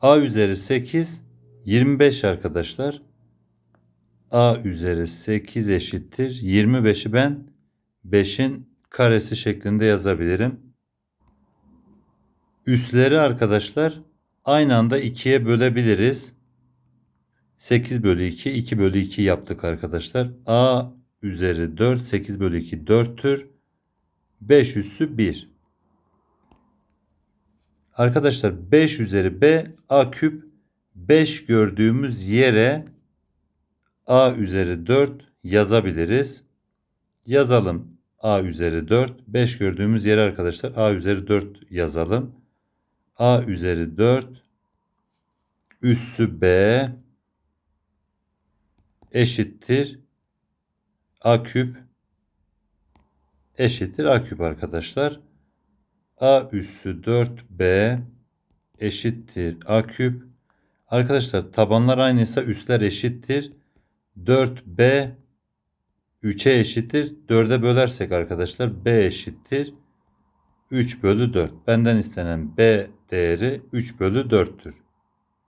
A üzeri 8 25 arkadaşlar. A üzeri 8 eşittir. 25'i ben 5'in karesi şeklinde yazabilirim. Üsleri arkadaşlar aynı anda 2'ye bölebiliriz. 8 bölü 2, 2 bölü 2 yaptık arkadaşlar. A üzeri 4, 8 bölü 2 4'tür. 5 üssü 1. Arkadaşlar 5 üzeri b a küp 5 gördüğümüz yere a üzeri 4 yazabiliriz. Yazalım a üzeri 4. 5 gördüğümüz yere arkadaşlar a üzeri 4 yazalım. a üzeri 4 üssü b eşittir a küp eşittir a küp arkadaşlar. A üssü 4b eşittir a küp. Arkadaşlar tabanlar aynıysa üstler eşittir. 4b 3'e eşittir. 4'e bölersek arkadaşlar b eşittir. 3 bölü 4. Benden istenen b değeri 3 bölü 4'tür.